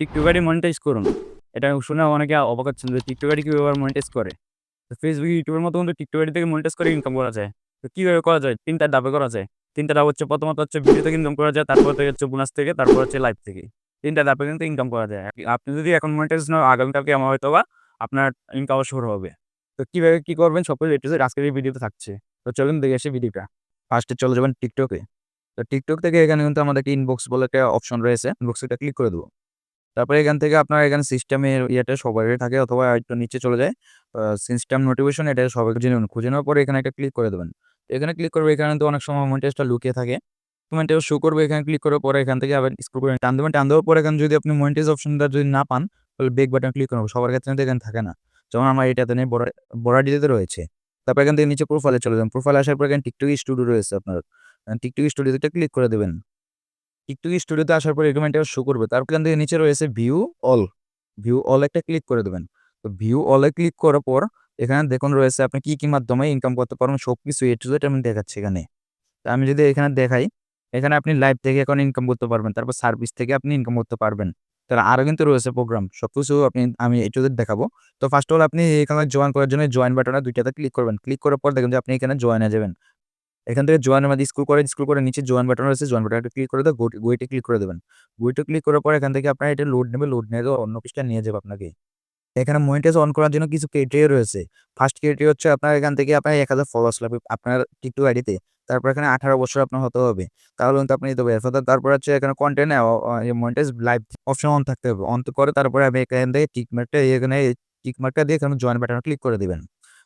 টিকটকারই monetize করুন। এটা শুনে অনেকে অবাক হচ্ছেন যে টিকটকারই কীভাবে মনিটাইজ করে? তো YouTube এর মতো কিন্তু টিকটকারি থেকে মনিটাইজ করে ইনকাম করা যায়। তো কীভাবে করা যায়? ৩ টা ধাপে করা যায়। ৩ টা ধাপ হচ্ছে প্রথমত হচ্ছে ভিডিও থেকে ইনকাম করা যায়, তারপর থেকে হচ্ছে বোনাস থেকে, তারপর হচ্ছে লাইভ থেকে। ৩ টা ধাপে কিন্তু ইনকাম করা যায়। আপনি যদি এখন মনিটাইজ না আগামীকালকে আমার হয়তোবা আপনার ইনকাম শুরু হবে। তো কীভাবে কি করবেন টু জেড আজকের এই ভিডিওতে থাকছে। তো চলুন দেখে আসি ভিডিওটা। ফার্স্টে চলে যাবেন টিকটকে। তো টিকটক থেকে এখানে কিন্তু আমাদের ইনবক্স বলে একটা অপশন রয়েছে। ইনবক্সে এটা ক্লিক করে দেবো। তারপরে এখান থেকে আপনার এখানে সিস্টেমের ইয়েটা সবারই থাকে অথবা একটু নিচে চলে যায়। সিস্টেম নোটিফিকেশন এটা সবাই জেনে নেবেন। খুঁজে নেওয়ার পরে এখানে একটা ক্লিক করে দেবেন। এখানে ক্লিক করবে, এখানে তো অনেক সময় মনিটাইজটা লুকিয়ে থাকে। মনিটাইজ শো করবে, এখানে ক্লিক করার পরে এখান থেকে আবার স্ক্রল করে টান দেবেন। টান দেওয়ার পরে এখানে যদি আপনি মনিটাইজ অপশনটা যদি না পান, তাহলে ব্যাক বাটন ক্লিক করবেন। সবার ক্ষেত্রে কিন্তু এখানে থাকে না। যেমন আমার এটাতে নেই বড় বড়াডিতে রয়েছে। তারপর এখান থেকে নিচে প্রোফাইলে চলে যাবেন। প্রোফাইলে আসার পর এখানে টিকটক স্টুডিও রয়েছে আপনার। টিকটক স্টুডিওতে ক্লিক করে দেবেন। টিকটক স্টুডিওতে আসার পর এরকম একটা শো করবে। তারপর এখান থেকে নিচে রয়েছে ভিউ অল। ভিউ অল একটা ক্লিক করে দেবেন। তো ভিউ অল ক্লিক করার পর এখানে দেখুন রয়েছে আপনি কি, কি মাধ্যমে ইনকাম করতে পারবেন সবকিছু এ টু জেড আমি দেখাচ্ছি এখানে। তো আমি যদি এখানে দেখাই, এখানে আপনি লাইভ থেকে এখন ইনকাম করতে পারবেন। তারপর সার্ভিস থেকে আপনি ইনকাম করতে পারবেন। তার আরও কিন্তু রয়েছে প্রোগ্রাম। সবকিছু আপনি আমি এ টু জেড দেখাবো। তো ফার্স্ট অল আপনি এখানে জয়েন করার জন্য জয়েন বাটনে দুইটাতে ক্লিক করবেন। ক্লিক করার পর দেখবেন যে আপনি এখানে জয়েন যাবেন। এখান থেকে জয়েনের মধ্যে স্ক্রল করে, স্কুল করে নিচে জয়েন বাটন রয়েছে। জয়েন বাটনে ক্লিক করে দিয়ে গো গোইটে ক্লিক করে দেবেন। গোইটে ক্লিক করার পর এখান থেকে আপনার এটা লোড নেবে। লোড নিয়ে অন্য পৃষ্ঠায় নিয়ে যাবে আপনাকে। এখানে মনিটাইজ অন করার জন্য কিছু ক্রাইটেরিয়া রয়েছে। ফার্স্ট ক্রাইটেরিয়া হচ্ছে আপনার এখান থেকে আপনার ১০০০ ফলোয়ার্স লাগবে আপনার টিকটক আইডিতে। তারপর এখানে ১৮ বছর আপনার হতে হবে। তাহলে কিন্তু আপনি দিতে। তারপর হচ্ছে এখানে content monetize live option on থাকতে হবে। অন করে তারপরে আপনি এখান থেকে টিক মার্কটা এখানে টিক মার্কটা দিয়ে এখানে জয়েন বাটনে ক্লিক করে দেবেন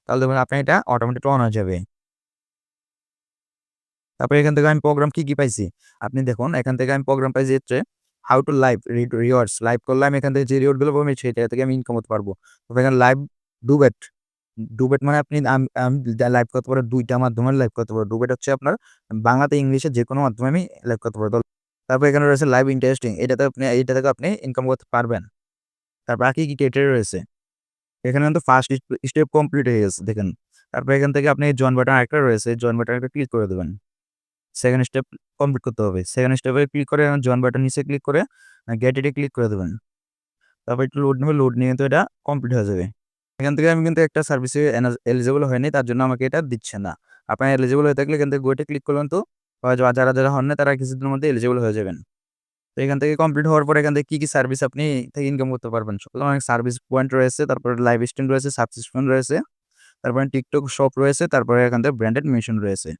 তাহলে দেখবেন আপনার এটা অটোমেটিক অন হয়ে যাবে। তারপরে এখান থেকে আমি প্রোগ্রাম কি, কি পাইছি? আপনি দেখুন এখান থেকে আমি প্রোগ্রাম পাইছি হচ্ছে how to live read rewards live করলে আমি এখান থেকে যে রিওয়ার্ডগুলো পাবো সেটা থেকে আমি ইনকাম করতে পারব। তবে এখানে লাইভ ডুবেট, ডুবেট মানে আপনি আম লাইভ করতে পারব দুইটা মাধ্যমে লাইভ করতে পারব। ডুবেট হচ্ছে আপনার বাংলাতে ইংলিশে যেকোনো মাধ্যমে আমি লাইভ করতে পারব। তারপর এখানে রয়েছে লাইভ ইন্টারেস্টিং এটাতে আপনি এটা থেকে আপনি ইনকাম করতে পারবেন। তারপর আর কি, কি ক্রাইটেরিয়া রয়েছে? এখানে কিন্তু ফার্স্ট স্টেপ কমপ্লিট হয়ে গেছে দেখেন। তারপর এখান থেকে আপনি জয়েন বাটন আরেকটা রয়েছে। জয়েন বাটনে একটা ক্লিক করে দেবেন। সেকেন্ড স্টেপ কমপ্লিট করতে হবে। সেকেন্ড স্টেপে ক্লিক করে জয়েন বাটন নিচে ক্লিক করে গেট ইট এ ক্লিক করে দেবেন। তারপর একটু লোড নেবে। লোড নিয়ে কিন্তু এটা কমপ্লিট হয়ে যাবে। এখান থেকে আমি কিন্তু একটা সার্ভিসে এলিজিবল হয়নি তার জন্য আমাকে এটা দিচ্ছে না। আপনার এলিজিবল হয়ে থাকলে এখান থেকে গোইটে ক্লিক করলেন তো যারা, যারা হন নাই তারা কিছুদিনের মধ্যে এলিজিবল হয়ে যাবেন। তো এখান থেকে কমপ্লিট হওয়ার পরে এখান থেকে কী কী সার্ভিস আপনি থেকে ইনকাম করতে পারবেন। অনেক সার্ভিস পয়েন্ট রয়েছে, তারপরে লাইভ স্ট্রিম রয়েছে, সাবস্ক্রিপশন রয়েছে, তারপরে টিকটক শপ রয়েছে, তারপরে এখান থেকে ব্র্যান্ডেড মেনশন রয়েছে।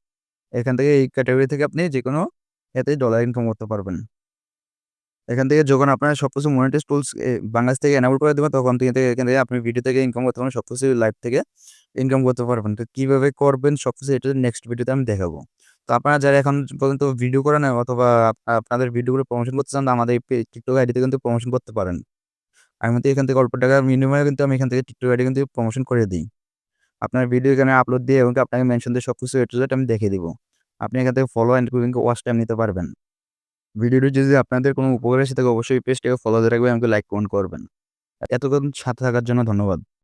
এখান থেকে এই ক্যাটাগরি থেকে আপনি যেকোনো এতে ডলার ইনকাম করতে পারবেন। এখান থেকে যখন আপনার সবকিছু মনিটাইজ টুলস বাংলাদেশ থেকে এনাবল করে দেবেন, তখন থেকে এখান থেকে আপনি ভিডিও থেকে ইনকাম করতে পারবেন। সব কিছু লাইভ থেকে ইনকাম করতে পারবেন। তো কীভাবে করবেন সব কিছু এটা নেক্সট ভিডিওতে আমি দেখাবো। তো আপনারা যারা এখন পর্যন্ত ভিডিও করেন অথবা আপনাদের ভিডিওগুলো প্রমোশন করতে চান আমাদের টিকটক আইডিতে কিন্তু প্রমোশন করতে পারেন। আমি এখান থেকে অল্প টাকার বিনিময়ে কিন্তু আমি এখান থেকে টিকটক আইডি কিন্তু প্রমোশন করে দিই। আপনার ভিডিও এখানে আপলোড দিয়ে এবং আপনাকে মেনশন দিয়ে সবকিছু এ টু জেড আমি দেখে দিব। আপনি এখান থেকে follow and end watch time নিতে পারবেন। ভিডিওটি যদি আপনাদের কোনো উপকার এসে থাকে অবশ্যই পেজটাকে ফলো দিয়ে রাখবেন, আমাকে লাইক কমেন্ট করবেন। এতক্ষণ সাথে থাকার জন্য ধন্যবাদ।